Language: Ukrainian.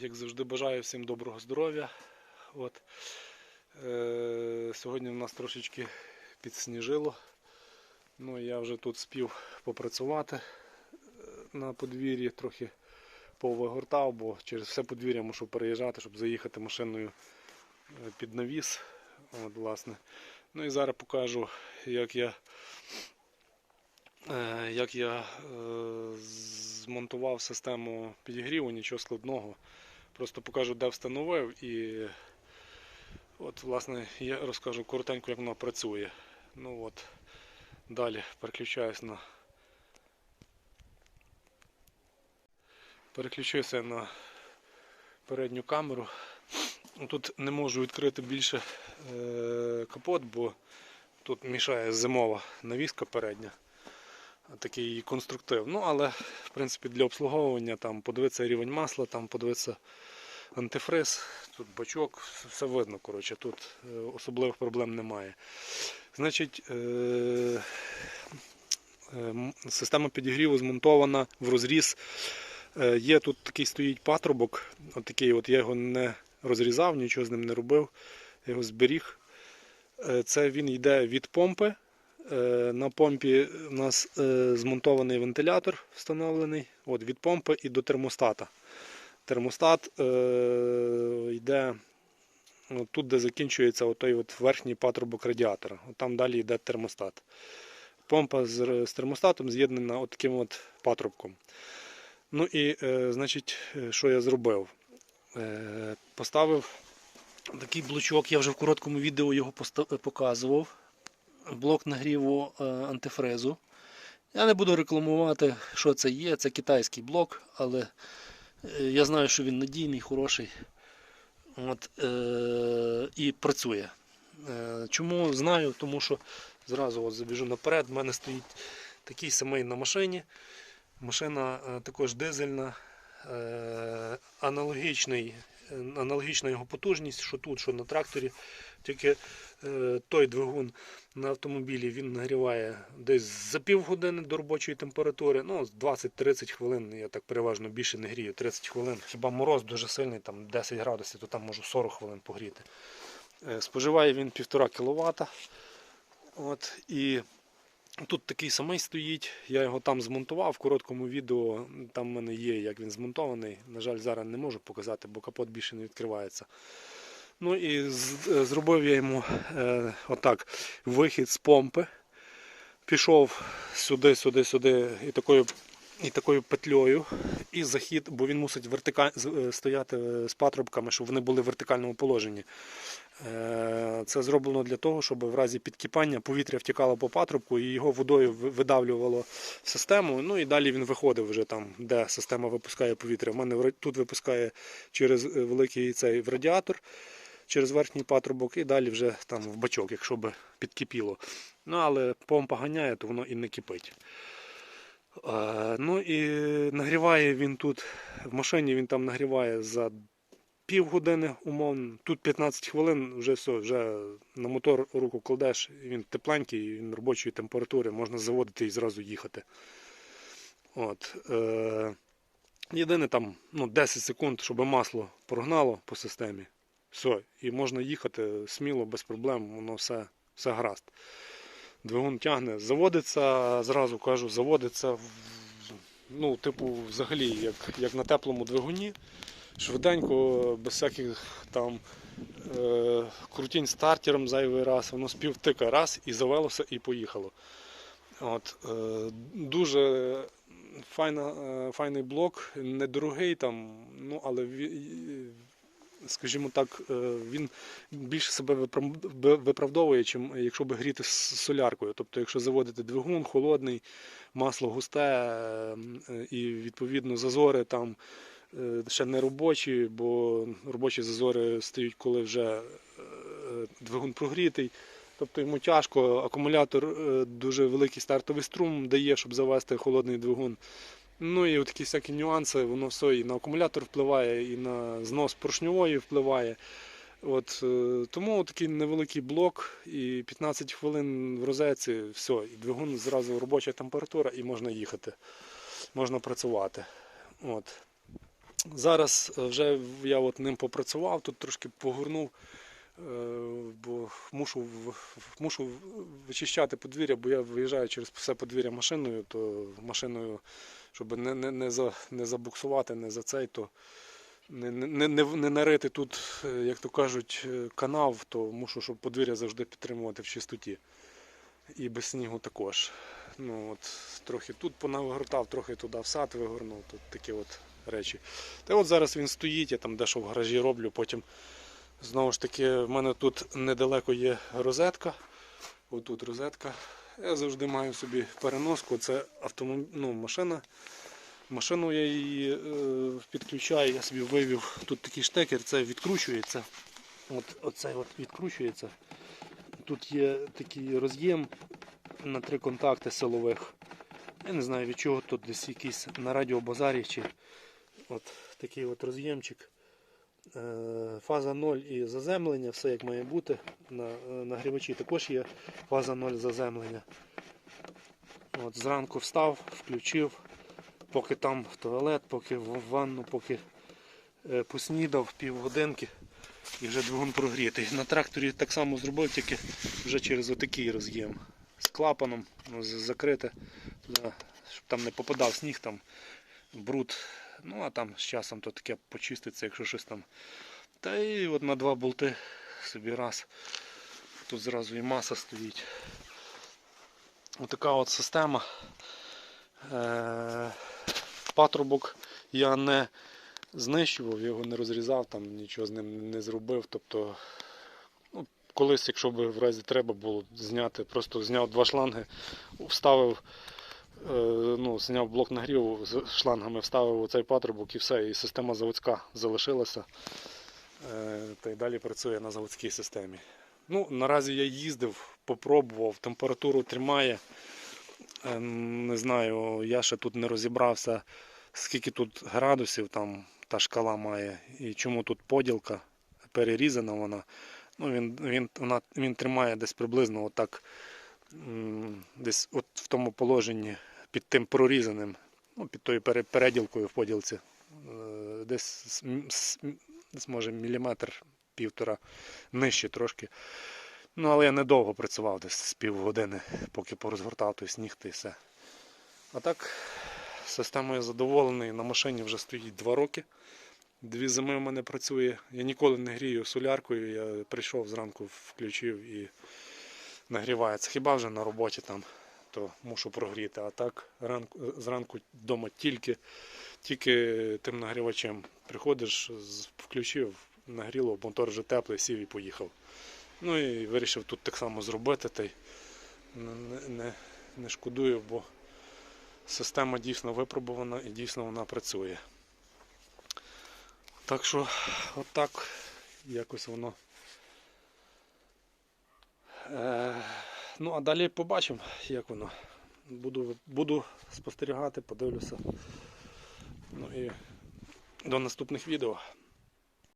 Як завжди, бажаю всім доброго здоров'я. От. Е, сьогодні в нас трошечки підсніжило. Ну, я вже тут спів попрацювати е, на подвір'ї, трохи повигортав, бо через все подвір'я мушу переїжджати, щоб заїхати машиною е, під навіс. От, власне. Ну і зараз покажу, як я, як я змонтував систему підігріву, нічого складного. Просто покажу, де встановив і от, власне, я розкажу коротенько, як воно працює. Ну от, далі переключаюсь на переключуся на передню камеру. Тут не можу відкрити більше е, капот, бо тут мішає зимова навіска передня. Такий конструктив. Ну, але в принципі для обслуговування там подивитися рівень масла, там подивитися антифриз, тут бачок, все видно. коротше, Тут е, особливих проблем немає. Значить, е, е, система підігріву змонтована в розріз. Є тут такий стоїть патрубок, отакий от я його не розрізав, нічого з ним не робив, я його зберіг. Це він йде від помпи. Е, На помпі у нас е, змонтований вентилятор встановлений от, від помпи і до термостата. Термостат е, йде от тут, де закінчується отой от верхній патрубок радіатора. Там далі йде термостат. Помпа з, термостатом з'єднана таким патрубком. Ну і, значить, що я зробив? Поставив такий блочок, я вже в короткому відео його показував. Блок нагріву е, антифризу. Я не буду рекламувати, що це є. Це китайський блок, але е, я знаю, що він надійний, хороший. От, е, і працює. Е, чому знаю? Тому що зразу от забіжу наперед. У мене стоїть такий самий на машині. Машина е, також дизельна, е, аналогічний, аналогічна його потужність, що тут, що на тракторі. Тільки е, той двигун на автомобілі він нагріває десь за півгодини до робочої температури. Ну, 20-30 хвилин, я так переважно більше не грію, 30 хвилин. Хіба мороз дуже сильний, там 10 градусів, то там можу 40 хвилин погріти. Е, Споживає він 1,5 кВт. От, і Тут такий самий стоїть, я його там змонтував в короткому відео. Там в мене є, як він змонтований. На жаль, зараз не можу показати, бо капот більше не відкривається. Ну і е, зробив я йому е, отак вихід з помпи. Пішов сюди, сюди, сюди і такою, і такою петлею. І захід, бо він мусить вертика... е, стояти з патрубками, щоб вони були в вертикальному положенні. Це зроблено для того, щоб в разі підкипання повітря втікало по патрубку і його водою видавлювало в систему. Ну і далі він виходив вже там, де система випускає повітря. У мене тут випускає через великий цей радіатор, через верхній патрубок, і далі вже там в бачок, якщо би підкипіло. Ну але помпа ганяє, то воно і не кипить. Ну і нагріває він тут в машині, він там нагріває за півгодини умовно. Тут 15 хвилин, вже все, вже на мотор руку кладеш, він тепленький, він робочої температури, можна заводити і зразу їхати. От, е, єдине там ну, 10 секунд, щоб масло прогнало по системі. Все, і можна їхати сміло, без проблем, воно все, все гаразд. Двигун тягне, заводиться, зразу кажу, заводиться ну, типу, взагалі, як, як на теплому двигуні швиденько, без всяких там е, крутінь стартером зайвий раз, воно співтика раз і завелося і поїхало. От, е, дуже файна, е, файний блок, недорогий там, ну, але скажімо так, е, він більше себе виправдовує, чим якщо би гріти з соляркою. Тобто, якщо заводити двигун холодний, масло густе е, і відповідно зазори там е, ще не робочі, бо робочі зазори стають, коли вже двигун прогрітий. Тобто йому тяжко, акумулятор дуже великий стартовий струм дає, щоб завести холодний двигун. Ну і такі всякі нюанси, воно все і на акумулятор впливає, і на знос поршньової впливає. От, е, тому такий невеликий блок і 15 хвилин в розетці, все, і двигун зразу робоча температура і можна їхати, можна працювати. От. Зараз е, вже я от ним попрацював, тут трошки погорнув, е, бо мушу, мушу вичищати подвір'я, бо я виїжджаю через все подвір'я машиною, то машиною, щоб не, не, не, за, не забуксувати, не за цей, то не, не, не, не нарити тут, е, як то кажуть, е, канав, то мушу, щоб подвір'я завжди підтримувати в чистоті. І без снігу також. Ну, от, трохи тут понавигортав, трохи туди в сад вигорнув, тут такі от речі. Та от зараз він стоїть, я там дещо в гаражі роблю, потім знову ж таки в мене тут недалеко є розетка. Отут розетка. Я завжди маю собі переноску. Це автомоб... ну, машина. Машину я її е, підключаю, я собі вивів. Тут такий штекер, це відкручується. От, оцей от відкручується. Тут є такий роз'єм на три контакти силових. Я не знаю від чого тут десь якийсь на радіобазарі чи от такий от роз'ємчик. Е, Фаза 0 і заземлення, все як має бути. На е, нагрівачі також є фаза 0 заземлення. От, зранку встав, включив, поки там в туалет, поки в ванну, поки е, поснідав півгодинки і вже двигун прогрітий. На тракторі так само зробив, тільки вже через отакий роз'єм. З клапаном ну, закрите, щоб там не попадав сніг, там бруд. Ну а там з часом то таке почиститься, якщо щось там. Та і от на два болти собі раз. Тут зразу і маса стоїть. Отака от система. Е, Патрубок я не знищував, його не розрізав, там нічого з ним не зробив. Тобто, ну, колись, якщо б в разі треба було зняти, просто зняв два шланги, вставив, е, зняв блок нагріву з шлангами, вставив у цей патрубок і все, і система заводська залишилася. Е, Та й далі працює на заводській системі. Ну, наразі я їздив, попробував, температуру тримає. Е, Не знаю, я ще тут не розібрався, скільки тут градусів там та шкала має і чому тут поділка перерізана вона. Ну, він, він, вона, він тримає десь приблизно отак, десь от в тому положенні під тим прорізаним, ну, під тою переділкою в поділці. Е, Десь, десь може міліметр півтора нижче трошки. Ну, але я недовго працював, десь з півгодини, поки порозгортав той сніг та й все. А так, системою задоволений. На машині вже стоїть два роки. Дві зими в мене працює. Я ніколи не грію соляркою. Я прийшов зранку, включив і нагрівається. Хіба вже на роботі там, то мушу прогріти. А так ранку, зранку вдома тільки, тільки тим нагрівачем. Приходиш, включив, нагріло, мотор вже теплий, сів і поїхав. Ну і вирішив тут так само зробити. Та й не, не, не шкодую, бо система дійсно випробувана і дійсно вона працює. Так що отак якось воно. Е, ну, а далі побачимо, як воно. Буду, буду спостерігати, подивлюся. Ну і до наступних відео.